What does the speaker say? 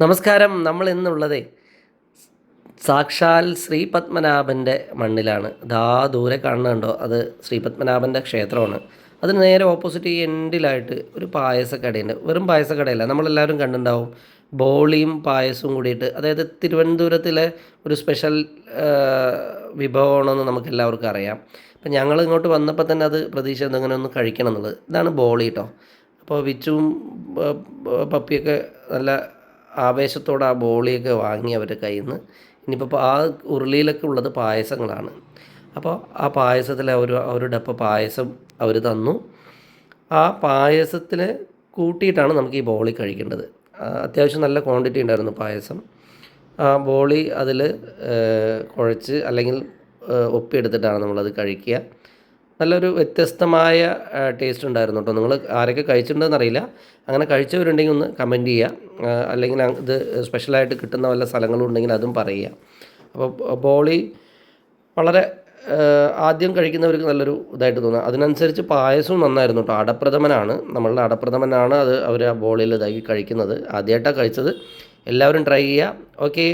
നമസ്കാരം. നമ്മൾ ഇന്നുള്ളത് സാക്ഷാൽ ശ്രീ പത്മനാഭന്റെ മണ്ണിലാണ്. ദാ ദൂരെ കാണുന്നുണ്ടോ അത് ശ്രീ പത്മനാഭന്റെ ക്ഷേത്രമാണ്. അതിന് നേരെ ഓപ്പോസിറ്റ് ഈ എൻഡിലായിട്ട് ഒരു പായസക്കടയുണ്ട്. വെറും പായസക്കടയല്ല. നമ്മളെല്ലാവരും കണ്ടുണ്ടാവും ബോളിയും പായസവും കൂടിയിട്ട്. അതായത് തിരുവനന്തപുരത്തിലെ ഒരു സ്പെഷ്യൽ വിഭവമാണെന്ന് നമുക്ക് എല്ലാവർക്കും അറിയാം. അപ്പം ഞങ്ങൾ ഇങ്ങോട്ട് വന്നപ്പോൾ തന്നെ അത് പ്രതീക്ഷ എന്തെങ്കിലും ഒന്ന് കഴിക്കണം എന്നുള്ളത്. ഇതാണ് ബോളി കേട്ടോ അപ്പോൾ പ- പപ്പിയൊക്കെ നല്ല ആവേശത്തോടെ ആ ബോളിയൊക്കെ വാങ്ങി അവരുടെ കയ്യിൽ നിന്ന് ഇനിയിപ്പോൾ ആ ഉരുളിയിലൊക്കെ ഉള്ളത് പായസങ്ങളാണ്. അപ്പോൾ ആ പായസത്തിൽ അവർ അവരുടെ അപ്പം പായസം അവർ തന്നു. ആ പായസത്തിൽ കൂട്ടിയിട്ടാണ് നമുക്ക് ഈ ബോളി കഴിക്കേണ്ടത്. അത്യാവശ്യം നല്ല ക്വാണ്ടിറ്റി ഉണ്ടായിരുന്നു പായസം. ആ ബോളി അതിൽ കുഴച്ച് അല്ലെങ്കിൽ ഒപ്പിയെടുത്തിട്ടാണ് നമ്മളത് കഴിക്കുക. നല്ലൊരു വ്യത്യസ്തമായ ടേസ്റ്റ് ഉണ്ടായിരുന്നു കേട്ടോ നിങ്ങൾ ആരൊക്കെ കഴിച്ചിട്ടുണ്ടെന്ന് അറിയില്ല. അങ്ങനെ കഴിച്ചവരുണ്ടെങ്കിൽ ഒന്ന് കമന്റ് ചെയ്യുക അല്ലെങ്കിൽ ഇത് സ്പെഷ്യലായിട്ട് കിട്ടുന്ന വല്ല സ്ഥലങ്ങളും ഉണ്ടെങ്കിൽ അതും പറയുക. അപ്പോൾ ബോളി വളരെ ആദ്യം കഴിക്കുന്നവർക്ക് നല്ലൊരു ഇതായിട്ട് തോന്നുക അതിനനുസരിച്ച് പായസവും നന്നായിരുന്നു കേട്ടോ അടപ്രഥമനാണ്. നമ്മളുടെ അടപ്രഥമനാണ് അത് അവർ ആ ബോളിൽ ഇതാക്കി കഴിക്കുന്നത്. ആദ്യമായിട്ടാണ് കഴിച്ചത്. എല്ലാവരും ട്രൈ ചെയ്യുക ഓക്കെ